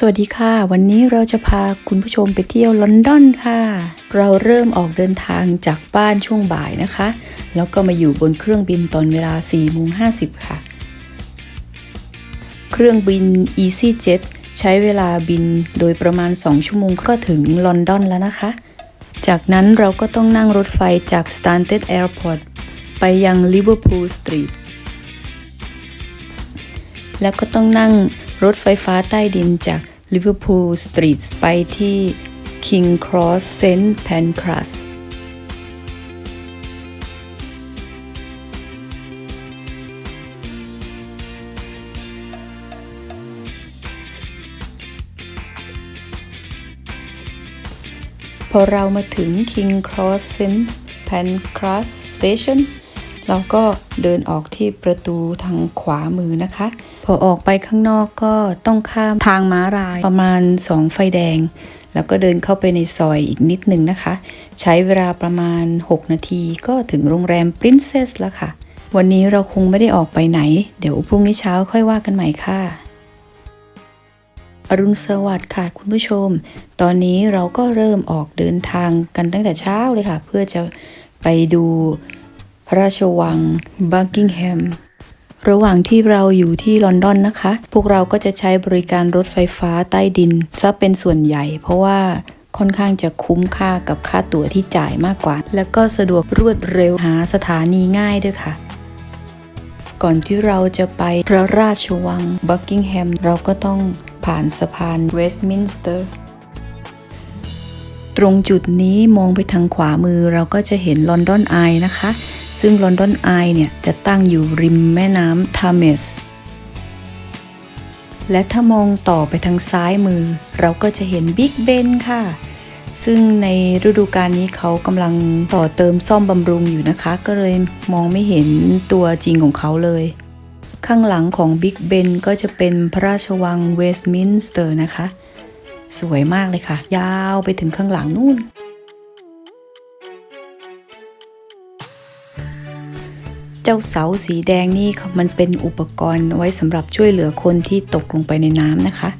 สวัสดีค่ะ วันนี้เราจะพาคุณผู้ชมไปเที่ยวลอนดอนค่ะ เราเริ่มออกเดินทางจากบ้านช่วงบ่ายนะคะ แล้วก็มาอยู่บนเครื่องบินตอนเวลา4โมง50 ค่ะ เครื่องบิน EasyJet ใช้เวลาบินโดยประมาณ 2 ชั่วโมงก็ถึงลอนดอนแล้วนะคะ จากนั้นเราก็ต้องนั่งรถไฟจาก Stansted Airport ไปยัง Liverpool Street แล้วก็ต้องนั่งรถไฟฟ้าใต้ดินจาก ลิเวอร์พูลสตรีทไปที่ King Cross St. Pancras พอเรามาถึง King Cross St. Pancras Station เราก็เดินออกที่ประตูทางขวามือนะคะ อออกไปข้างนอกก็ต้องข้ามทางม้าลายประมาณ 2 ไฟแดง แล้วก็เดินเข้าไปในซอยอีกนิดหนึ่งนะคะ ใช้เวลาประมาณ 6 นาทีก็ถึงโรงแรม Princess แล้วค่ะ วันนี้เราคงไม่ได้ออกไปไหน เดี๋ยวพรุ่งนี้เช้าค่อยว่ากันใหม่ค่ะอรุณสวัสดิ์ค่ะคุณผู้ชม ตอนนี้เราก็เริ่มออกเดินทางกันตั้งแต่เช้าเลยค่ะ เพื่อจะไปดูพระราชวังบักกิงแฮม ระหว่างที่เราอยู่ที่ลอนดอนนะคะ พวกเราก็จะใช้บริการรถไฟฟ้าใต้ดินซะเป็นส่วนใหญ่ เพราะว่าค่อนข้างจะคุ้มค่ากับค่าตั๋วที่จ่ายมากกว่า แล้วก็สะดวกรวดเร็วหาสถานีง่ายด้วยค่ะ ก่อนที่เราจะไปพระราชวังบักกิงแฮมเราก็ต้องผ่านสะพานเวสต์มินสเตอร์ตรงจุดนี้มองไปทางขวามือเราก็จะเห็นลอนดอนไอนะคะ ซึ่งลอนดอนไอเนี่ยจะตั้งอยู่ริมแม่น้ำทาเมสและถ้ามองต่อไปทางซ้ายมือ เราก็จะเห็นบิ๊กเบนค่ะ ซึ่งในฤดูกาลนี้เขากำลังต่อเติมซ่อมบำรุงอยู่นะคะ ก็เลยมองไม่เห็นตัวจริงของเขาเลย ข้างหลังของบิ๊กเบนก็จะเป็นพระราชวังเวสต์มินสเตอร์นะคะ สวยมากเลยค่ะ ยาวไปถึงข้างหลังนู่น จ้าเสาสีแดงนี่มันเป็นอุปกรณ์ไว้สำหรับช่วยเหลือคนที่ตกลงไปในน้ำนะคะ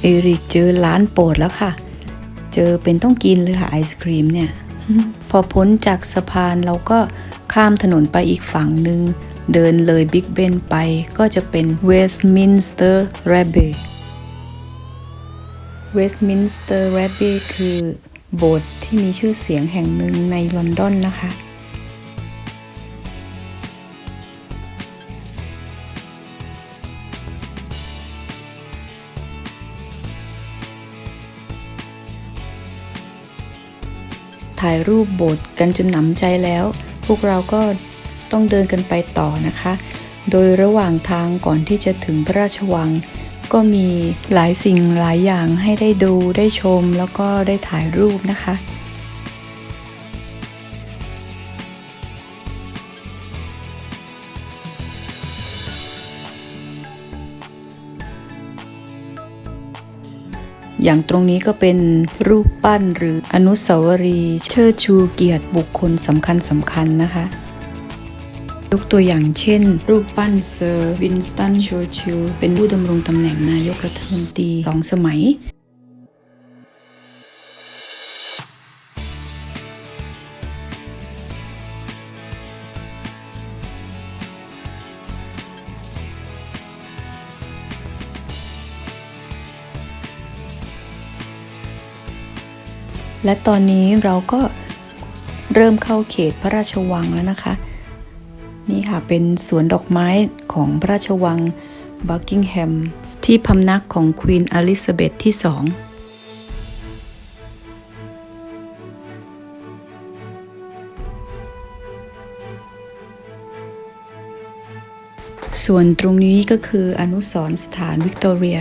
เอริกเจอร้านโปรดแล้วค่ะ เจอเป็นต้องกินเลยค่ะไอศครีมเนี่ย พอพ้นจากสะพานเราก็ข้ามถนนไปอีกฝั่งหนึ่ง เดินเลยบิ๊กเบนไปก็จะเป็นเวสต์มินสเตอร์แรบเบเวสต์มินสเตอร์แรบเบคือโบสถ์ที่มีชื่อเสียงแห่งหนึ่งในลอนดอนนะคะ ถ่ายรูปโบสถ์กันจนหนำใจแล้ว พวกเราก็ต้องเดินกันไปต่อนะคะ โดยระหว่างทางก่อนที่จะถึงพระราชวัง ก็มีหลายสิ่งหลายอย่างให้ได้ดูได้ชมแล้วก็ได้ถ่ายรูปนะคะ อย่างตรงนี้ก็เป็นรูปปั้นหรืออนุสาวรีย์เชิดชูเกียรติบุคคลสำคัญสำคัญนะคะ ยกตัวอย่างเช่น รูปปั้นเซอร์วินสตันช r ร์ชิลเป็นผู้ดำรงตำแหน่งนายกรัฐมนตรีสองสมัย และตอนนี้เราก็เริ่มเข้าเขตพระราชวังแล้วนะคะ นี่ค่ะเป็นสวนดอกไม้ของพระราชวังบักกิงแฮมที่พำนักของควีนอลิซาเบธที่สองส่วนตรงนี้ก็คืออนุสรณ์สถานวิกตอเรีย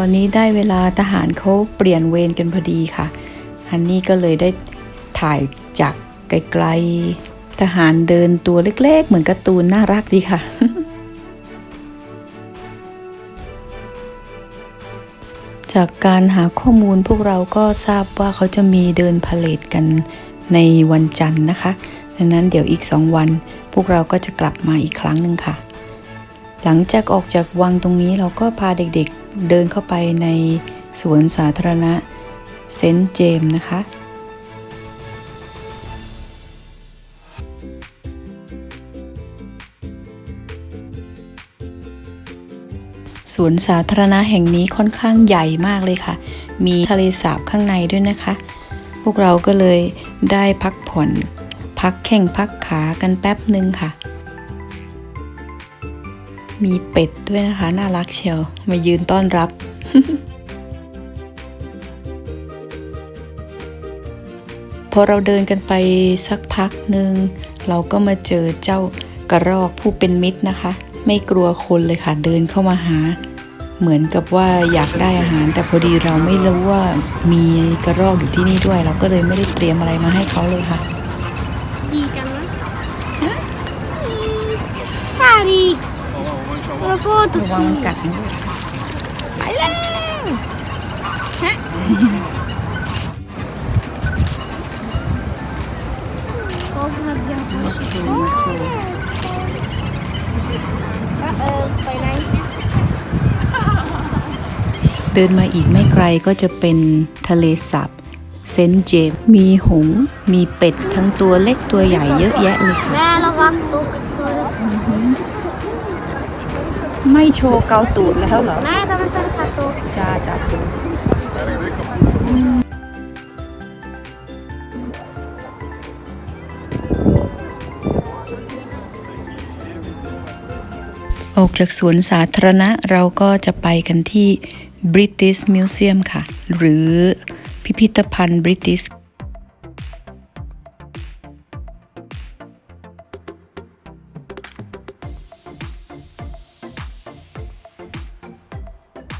ตอนนี้ได้เวลาทหารเขาเปลี่ยนเวรกันพอดีค่ะฮันนี่ก็เลยได้ถ่ายจากไกลๆ ทหารเดินตัวเล็กๆ เหมือนการ์ตูนน่ารักดีค่ะจากการหาข้อมูลพวกเราก็ทราบว่าเขาจะมีเดินพาเลทกันในวันจันทร์นะคะ ดังนั้นเดี๋ยวอีกสองวัน พวกเราก็จะกลับมาอีกครั้งหนึ่งค่ะ หลังจากออกจากวังตรงนี้เราก็พาเด็กๆเดินเข้าไปในสวนสาธารณะเซนต์เจมส์นะคะ สวนสาธารณะแห่งนี้ค่อนข้างใหญ่มากเลยค่ะ มีทะเลสาบข้างในด้วยนะคะ พวกเราก็เลยได้พักผ่อน พักแข้งพักขากันแป๊บหนึ่งค่ะ มีเป็ดด้วยนะคะ น่ารักเชียว มายืนต้อนรับ พอเราเดินกันไปสักพักหนึ่งเราก็มาเจอเจ้ากระรอกผู้เป็นมิตรนะคะ ไม่กลัวคนเลยค่ะ เดินเข้ามาหา เหมือนกับว่าอยากได้อาหาร แต่พอดีเราไม่รู้ว่ามีกระรอกอยู่ที่นี่ด้วย เราก็เลยไม่ได้เตรียมอะไรมาให้เขาเลยค่ะ ดีจังนะทารีก แล้วก็ตัวระวัสูงงกัดนะไปแล้วฮะก็มาเยี่ยมผู้ชิสเออไปไหนเดินมาอีกไม่ไกลก็จะเป็นทะเลสาบเซนเจมมีหง มีเป็ดทั้งตัวเล็กตัวใหญ่เยอะแยะเลยค่ะ แม่ระวังตกตัวสูง ไม่โชว์เกาตูดแล้วเหรอแม่ทำไมต้องสาตัวจ้าจ้าออกจากสวนสาธารณะเราก็จะไปกันที่ British Museum ค่ะ หรือพิพิธภัณฑ์ British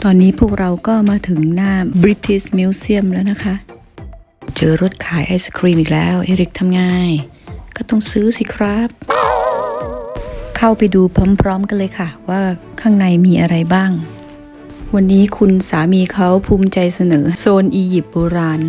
อนนี้พวกเราก็มาถึงหน้า British Museum แล้วนะคะ เจอรถขายไอศครีมอีกแล้ว เอริกทำไงก็ต้องซื้อสิครับ เข้าไปดูพร้อมๆกันเลยค่ะ ว่าข้างในมีอะไรบ้าง วันนี้คุณสามีเขาภูมิใจเสนอโซนอียิปต์โบราณ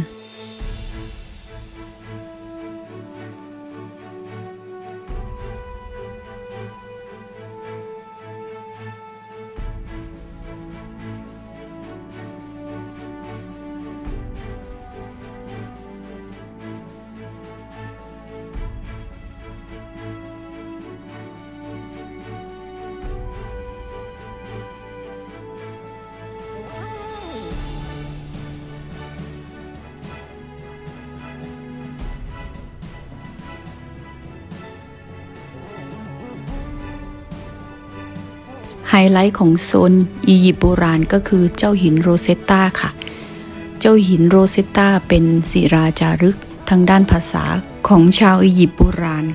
ไฮไลท์ของโซนอียิปต์โบราณก็คือเจ้าหินโรเซตตาค่ะ เจ้าหินโรเซตตาเป็นศิราจารึกทางด้านภาษาของชาวอียิปต์โบราณ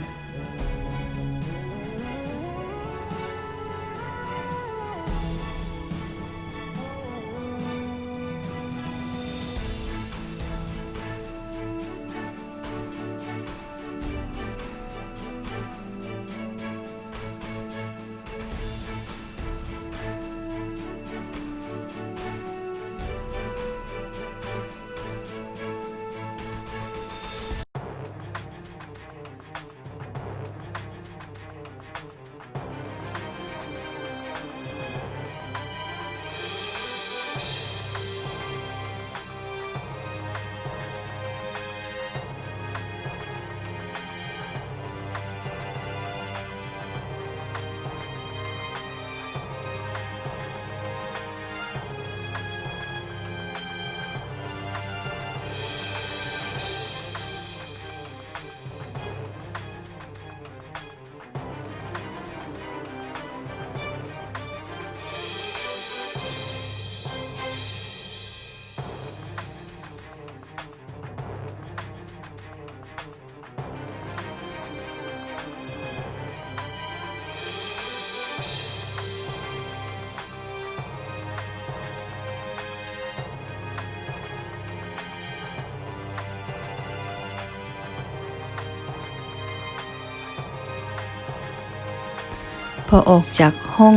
อออกจากห้อง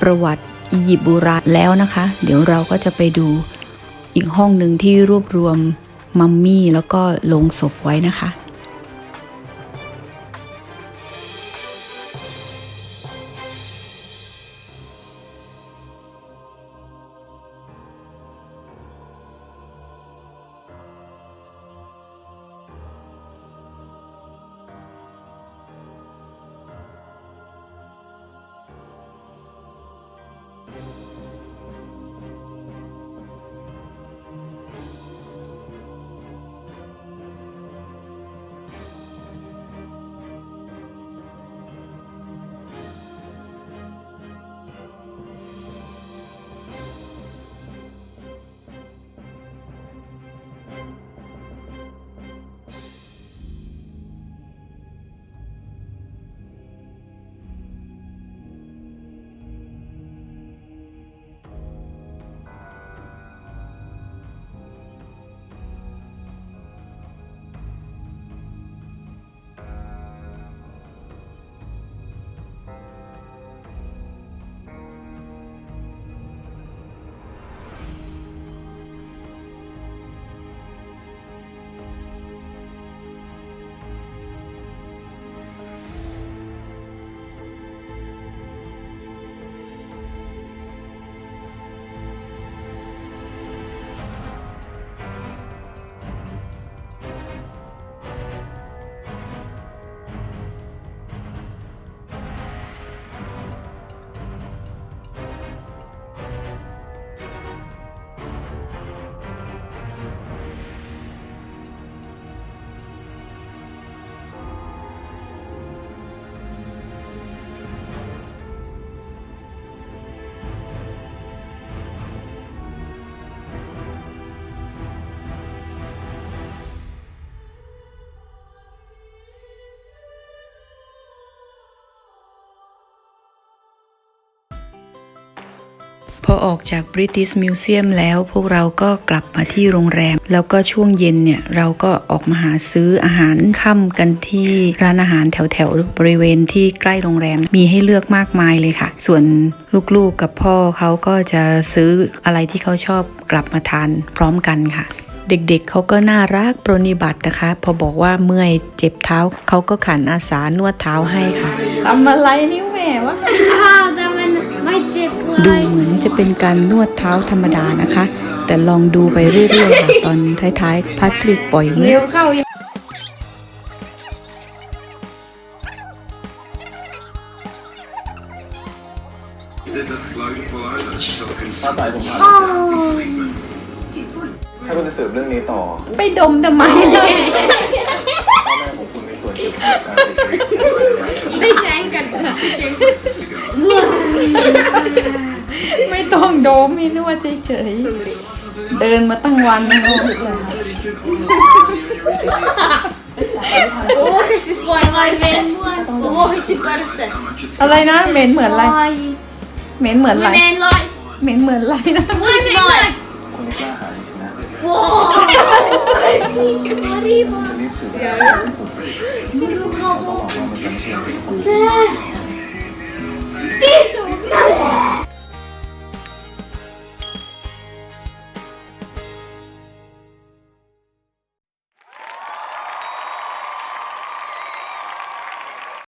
ประวัติอียิปต์โบราณแล้วนะคะ เดี๋ยวเราก็จะไปดูอีกห้องหนึ่งที่รวบรวมมัมมี่แล้วก็ลงศพไว้นะคะ พอออกจาก British Museum แล้วพวกเราก็กลับมาที่โรงแรม แล้วก็ช่วงเย็นเนี่ย เราก็ออกมาหาซื้ออาหารค่ำกันที่ร้านอาหารแถวๆ บริเวณที่ใกล้โรงแรมมีให้เลือกมากมายเลยค่ะ ส่วนลูกๆกับพ่อเขาก็จะซื้ออะไรที่เขาชอบกลับมาทานพร้อมกันค่ะเด็กๆ เขาก็น่ารักปรนนิบัตินะคะ พอบอกว่าเมื่อยเจ็บเท้า เขาก็ขันอาสานวดเท้าให้ค่ะทำอะไรนิ้วแม่วะ ดูเหมือนจะเป็นการนวดเท้าธรรมดานะคะ แต่ลองดูไปเรื่อยๆค่ะตอนท้ายๆ พัทริกปล่อยมุกถ้าคุณจะสืบเรื่องนี้ต่อ ไปดมทำไมพ่อแม่ของคุณมีส่วนเกี่ยวข้องกับการเสียชีวิตของภรรยา Det skänker det. ไม่ต้องดมให้นวดเฉยๆเดินมาตั้งวันนวดเลย Åh, kanske svoj var men svoj i förresten. อะไรนะ เหม็นเหมือนอะไรเหม็นเหมือนอะไร Men loj. เหม็นเหมือนอะไรนะ What loj? คุณนี่กล้าหาญจริงๆนะ Wow. Arriba. จะรีบสืบให้เร็วที่สุดแล้วก็หวังว่ามันจะไม่ใช่เรื่องที่คุณ 那我